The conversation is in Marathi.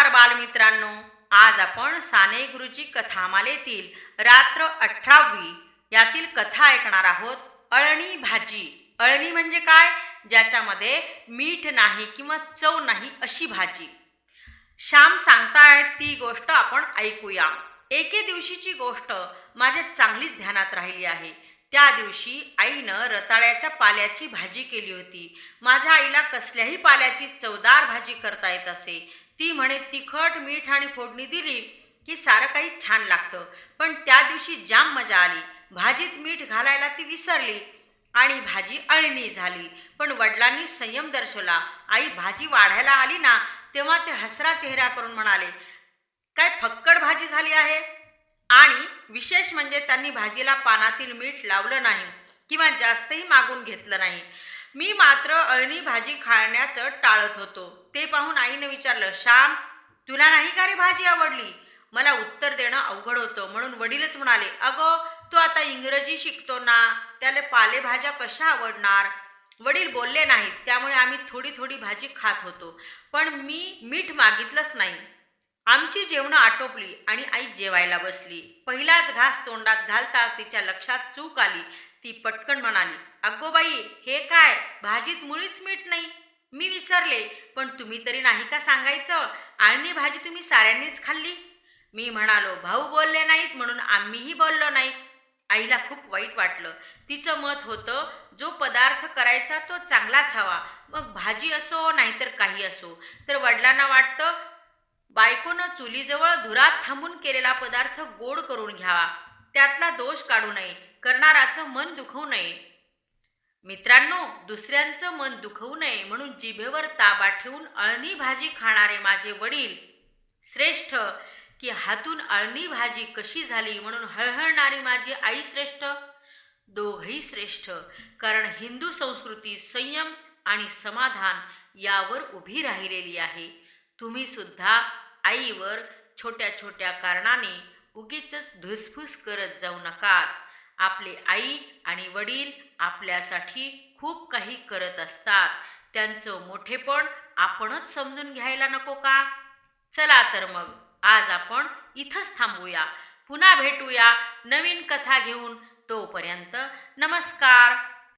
नमस्कार बालमित्रांनो. आज आपण साने गुरुजी कथामालेतील रात्र अठरावी यातील कथा ऐकणार आहोत. अळणी भाजी. अळणी म्हणजे काय? ज्याच्यामध्ये मीठ नाही किंवा चव नाही अशी भाजी. श्याम सांगतायत ती गोष्ट आपण ऐकूया. एके दिवशीची गोष्ट माझ्या चांगलीच ध्यानात राहिली आहे. त्या दिवशी आईनं रताळ्याच्या पाल्याची भाजी केली होती. माझ्या आईला कसल्याही पाल्याची चवदार भाजी करता येत असे. ती म्हणे तिखट मीठ आणि फोडणी दिली की सारं काही छान लागतं. पण त्या दिवशी जाम मजा आली. भाजीत मीठ घालायला ती विसरली आणि भाजी अळणी झाली. पण वडिलांनी संयम दर्शवला. आई भाजी वाढायला आली ना तेव्हा ते हसरा चेहरा करून म्हणाले काय फक्कड भाजी झाली आहे? आणि विशेष म्हणजे त्यांनी भाजीला पानातील मीठ लावलं नाही किंवा जास्तही मागून घेतलं नाही. मी मात्र अळणी भाजी खाण्याचं टाळत होतो. ते पाहून आईनं विचारलं श्याम तुला नाही का रे भाजी आवडली? मला उत्तर देणं अवघड होतं. म्हणून वडीलच म्हणाले अगं तू आता इंग्रजी शिकतो ना त्याला पालेभाज्या कशा आवडणार? वडील बोलले नाहीत त्यामुळे आम्ही थोडी थोडी भाजी खात होतो. पण मी मीठ मागितलंच नाही. आमची जेवणं आटोपली आणि आई जेवायला बसली. पहिलाच घास तोंडात घालताच तिच्या लक्षात चूक आली. ती पटकन म्हणाली अगो बाई हे काय? भाजीत मुळीच मीठ नाही. मी विसरले. पण तुम्ही तरी नाही का सांगायचं? आणि भाजी तुम्ही साऱ्यांनीच खाल्ली? मी म्हणालो भाऊ बोलले नाहीत म्हणून आम्हीही बोललो नाही. आईला खूप वाईट वाटलं. तिचं मत होतं जो पदार्थ करायचा तो चांगलाच हवा. मग भाजी असो नाहीतर काही असो. तर वडिलांना वाटतं बायकोनं चुलीजवळ धुरात थांबून केलेला पदार्थ गोड करून घ्यावा. त्यातला दोष काढू नये. करणाराचं मन दुखवू नये. मित्रांनो दुसऱ्यांचं मन दुखवू नये म्हणून जिभेवर ताबा ठेवून अळणी भाजी खाणारे माझे वडील श्रेष्ठ की हातून अळणी भाजी कशी झाली म्हणून हळहळणारी माझी आई श्रेष्ठ? दोघही श्रेष्ठ कारण हिंदू संस्कृती संयम आणि समाधान यावर उभी राहिलेली आहे. तुम्ही सुद्धा आईवर छोट्या छोट्या कारणाने उगीच धुसफूस करत जाऊ नकात. आपले आई आणि वडील आपल्यासाठी खूप काही करत असतात. त्यांचं मोठेपण आपणच समजून घ्यायला नको का? चला तर मग आज आपण इथंच थांबूया. पुन्हा भेटूया नवीन कथा घेऊन. तोपर्यंत नमस्कार.